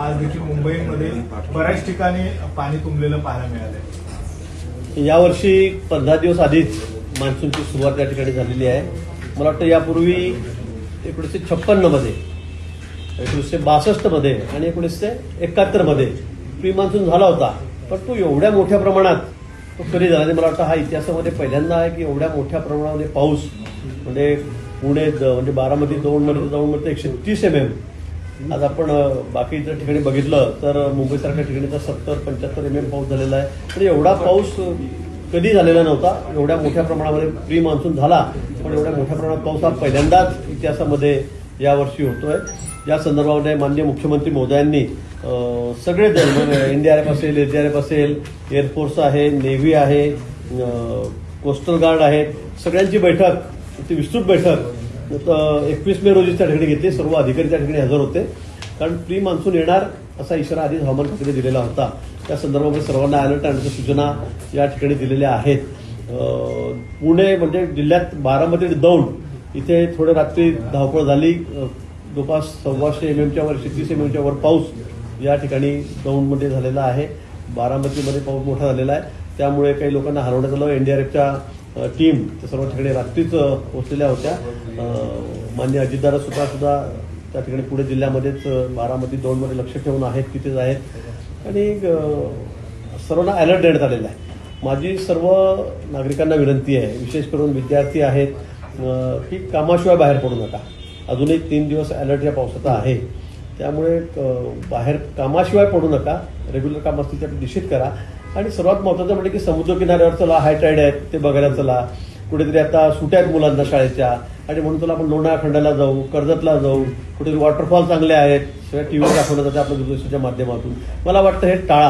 आज देखील मुंबईमध्ये बऱ्याच ठिकाणी पाणी तुंबलेलं पाहायला मिळालंय. यावर्षी पंधरा दिवस आधीच मान्सूनची सुरुवात या ठिकाणी झालेली आहे. मला वाटतं यापूर्वी एकोणीसशे छप्पन्नमध्ये एकोणीसशे बासष्टमध्ये आणि एकोणीसशे एकाहत्तरमध्ये प्री मान्सून झाला होता. पण तो एवढ्या मोठ्या प्रमाणात तो कधी झाला मला वाटतं हा इतिहासामध्ये पहिल्यांदा आहे की एवढ्या मोठ्या प्रमाणामध्ये पाऊस म्हणजे पुणे द- म्हणजे बारामती दौंडमध्ये मध्ये एकशे तीस एम एम आज आपण बाकी जर ठिकाणी बघितलं तर मुंबईसारख्या ठिकाणी तर सत्तर पंच्याहत्तर एम एम पाऊस झालेला आहे. तर एवढा पाऊस कधी झालेला नव्हता. एवढ्या मोठ्या प्रमाणामध्ये प्री मान्सून झाला पण एवढ्या मोठ्या प्रमाणात पाऊस हा पहिल्यांदाच इतिहासामध्ये यावर्षी होतोय. या संदर्भामध्ये माननीय मुख्यमंत्री मोदयांनी सगळे दल म्हणजे एनडीआरएफ असेल एसडीआरएफ असेल एअरफोर्स आहे नेव्ही आहे कोस्टल गार्ड आहेत सगळ्यांची बैठक ती विस्तृत बैठक एकवीस मे रोजी त्या ठिकाणी घेतली. सर्व अधिकारी त्या ठिकाणी हजर होते. कारण प्री मान्सून येणार असा इशारा आधीच हवामान खात्याने दिलेला होता. त्या संदर्भामध्ये सर्वांना अलर्ट आणण्याच्या सूचना या ठिकाणी दिलेल्या आहेत. पुणे म्हणजे जिल्ह्यात बारामती आणि दौंड इथे थोडं रात्री धावपळ झाली. अं, जवळपास सव्वाशे एम एमच्या वर तीस एम एमच्या वर पाऊस या ठिकाणी दौंडमध्ये झालेला आहे. बारामतीमध्ये पाऊस मोठा झालेला आहे. त्यामुळे काही लोकांना हलवण्यात आलं एनडीआरएफच्या टीम त्या सर्व ठिकाणी रात्रीच पोहोचलेल्या होत्या. मान्य अजितदादा सुद्धा सुद्धा त्या ठिकाणी पुणे जिल्ह्यामध्येच बारामती दोनमध्ये लक्ष ठेवून आहेत तिथेच आहेत. आणि सर्वांना अलर्ट देण्यात आलेला आहे. माझी सर्व नागरिकांना विनंती आहे विशेष करून विद्यार्थी आहेत. की कामाशिवाय बाहेर पडू नका. अजूनही तीन दिवस अलर्ट या पावसाचा आहे. त्यामुळे बाहेर कामाशिवाय पडू नका. रेग्युलर काम असतील त्या निश्चित करा. आणि सर्वात महत्त्वाचं म्हणजे की समुद्र किनाऱ्यावर चला हायटाईड आहेत ते बघायला चला. कुठेतरी आता सुट्या आहेत मुलांना शाळेच्या. आणि म्हणून चला आपण लोणार खंडाला जाऊ कर्जतला जाऊ. कुठेतरी वॉटरफॉल चांगले आहेत. सगळ्या टी व्ही दाखवलं जाते आपल्या दूरदर्शनच्या माध्यमातून. मला वाटतं हे टाळा.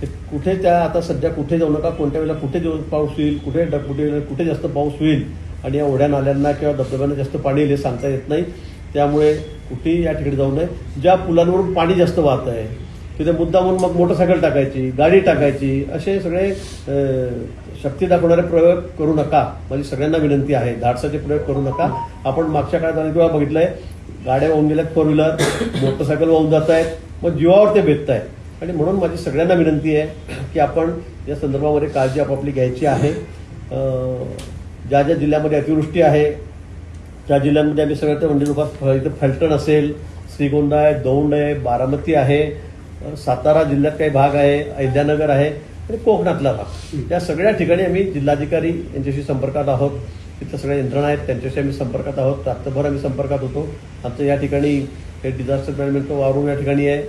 हे कुठे त्या आता सध्या कुठे जाऊ नका कोणत्या वेळेला कुठे पाऊस होईल कुठे कुठे कुठे जास्त पाऊस होईल. आणि या ओढ्या नाल्यांना किंवा धबधब्यांना जास्त पाणी येईल हे सांगता येत नाही. त्यामुळे कुठेही या ठिकाणी जाऊ नये. ज्या पुलांवरून पाणी जास्त वाहत आहे तिथे मुद्दामून मग मोटरसायकल टाकायची गाडी टाकायची असे सगळे शक्ती दाखवणारे प्रयोग करू नका. माझी सगळ्यांना विनंती आहे. धाडसाचे प्रयोग करू नका. आपण मागच्या काळात अनेक वेळा बघितलंय गाड्या वाहून गेल्यात फोर व्हीलर मोटरसायकल वाहून जात आहेत मग जीवावर ते भेटत आहेत आणि म्हणून माझी सगळ्यांना विनंती आहे की आपण या संदर्भामध्ये काळजी आपापली घ्यायची आहे. ज्या ज्या जिल्ह्यामध्ये अतिवृष्टी आहे त्या जिल्ह्यांमध्ये आम्ही सगळ्यात म्हणजे लोक इथं फलटण असेल श्रीगोंदा आहे दौंड आहे बारामती आहे सातारा जिल्ह्यात काही भाग आहे अहिल्यानगर आहे आणि कोकणातला भाग. त्या सगळ्या ठिकाणी आम्ही जिल्हाधिकारी यांच्याशी संपर्कात आहोत. तिथं सगळ्या यंत्रणा आहेत त्यांच्याशी आम्ही संपर्कात आहोत. रात्रभर आम्ही संपर्कात होतो. आमचं या ठिकाणी हे डिझास्टर मॅनेजमेंटचं वारून या ठिकाणी आहे.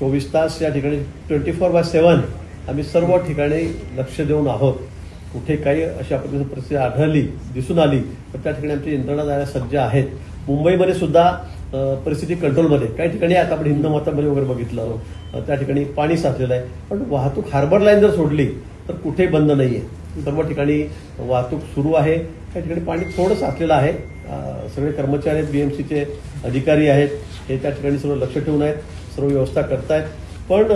चोवीस तास या ठिकाणी ट्वेंटी फोर बाय सेवन आम्ही सर्व ठिकाणी लक्ष देऊन आहोत. कुठे काही अशा पद्धतीची परिस्थिती आढळली दिसून आली तर त्या ठिकाणी आमची यंत्रणा जायला सज्ज आहेत. मुंबईमध्ये सुद्धा परिस्थिती कंट्रोलमध्ये. काही ठिकाणी आता आपण हिंद मतामध्ये वगैरे बघितलं त्या ठिकाणी पाणी साचलेलं आहे. पण वाहतूक हार्बर लाईन जर सोडली तर कुठे बंद नाही आहे सर्व ठिकाणी वाहतूक सुरू आहे. त्या ठिकाणी पाणी थोडं साचलेलं आहे. सगळे कर्मचारी आहेत बीएमसीचे अधिकारी आहेत. हे त्या ठिकाणी सर्व लक्ष ठेवून आहेत सर्व व्यवस्था करतायत. पण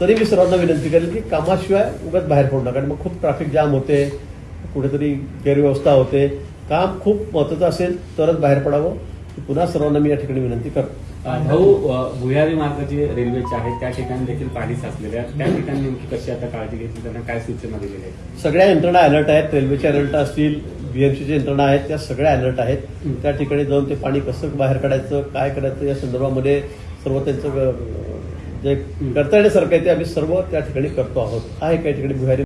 तरी मी सर्वांना विनंती करेल की कामाशिवाय उगाच बाहेर पडू नका. कारण मग खूप ट्रॅफिक जाम होते कुठेतरी गैरव्यवस्था होते. काम खूप महत्त्वाचं असेल तरच बाहेर पडावं. ही पुन्हा सर्वांना मी या ठिकाणी विनंती करतो. भाऊ भुयारी मार्ग जे रेल्वेचे आहेत त्या ठिकाणी देखील पाणी साचलेले आहे त्या ठिकाणी नेमकी कशी आता काळजी घेतली त्यांना काय सूचना दिलेल्या आहेत? सगळ्या यंत्रणा अलर्ट आहेत. रेल्वेचे अलर्ट असतील बीएमसीच्या यंत्रणा आहेत त्या सगळ्या अलर्ट आहेत. त्या ठिकाणी जाऊन ते पाणी कसं बाहेर काढायचं काय करायचं या संदर्भामध्ये सर्व त्यांचं जे करता येण्यासारखं आहे ते आम्ही सर्व त्या ठिकाणी करतो आहोत. आहे काही ठिकाणी भुयारी